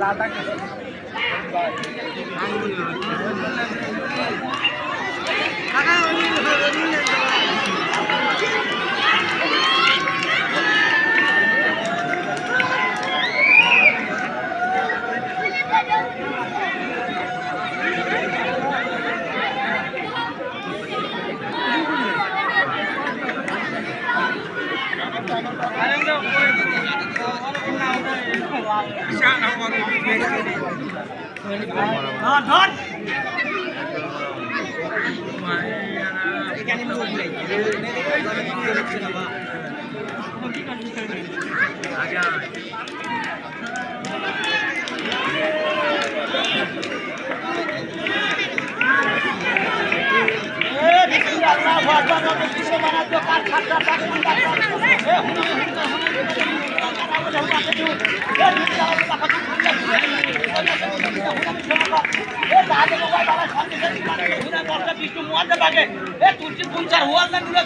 রাধা কার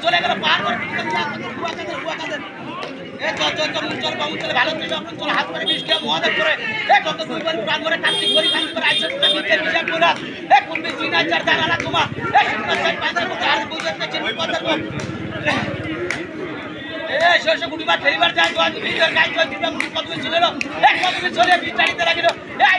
চলে গেল পার করে এ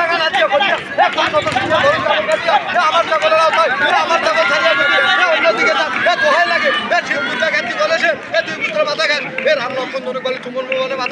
ভয়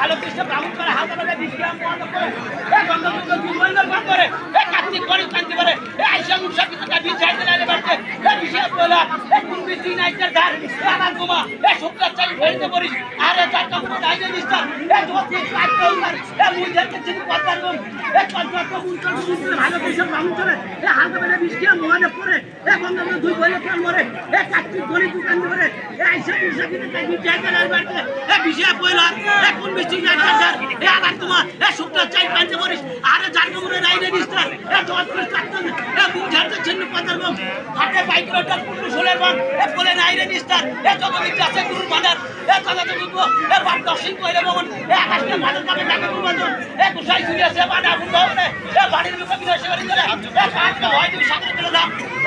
ভালো কৃষ্ণ ব্রাহ্মণ হাতে বন্ধ করে। এ গন্ধ দুটো দুর্বল বন্ধ করে এ কার্তিক করে কান্তি করে এ আইসা মুসা কিছুটা বিছাই দিলে আরে বাড়তে এ বিশাল বলা এ কোন বিদ্রি নাইটার ধার এ আমার গোমা এ শুক্লা চাই ফেলতে পড়িস আরে যার কাপড়ে এ ধোতি কাটতে উনার এ মুই চিনি পাতার গম এ কত কত মুই ভালো কৃষ্ণ ব্রাহ্মণ করে এ হাতে ধরে বিশ্রাম মহানে পড়ে এ গন্ধ দুই বলে প্রাণ মরে এ কার্তিক করে দোকান করে এ আইসা মুসা কিছুটা বিছাই দিলে আরে বাড়তে এ বিশাল বলা এ কোন বিদ্রি নাইটার ধার এ আমার গোমা এ শুক্লা চাই পাঞ্জে পড়িস আরে যার কাপড়ে নাইলে নিস্তার এ ধোতি কাটতে এ মুই যাতে চিনি পাতার গম হাতে বাইক রোটার পুরো সোলের বান এ বলে নাইলে নিস্তার এ যত আছে গুরু মাদার এ কত তো দুধ এ বাপ দর্শন কইলে মন এ আকাশকে মাদার কামে কাকে গুরু মাদার এ কুসাই গুরু এ বাড়ির লোক কি বাড়ি চলে এ তুমি সামনে চলে যাও টাকা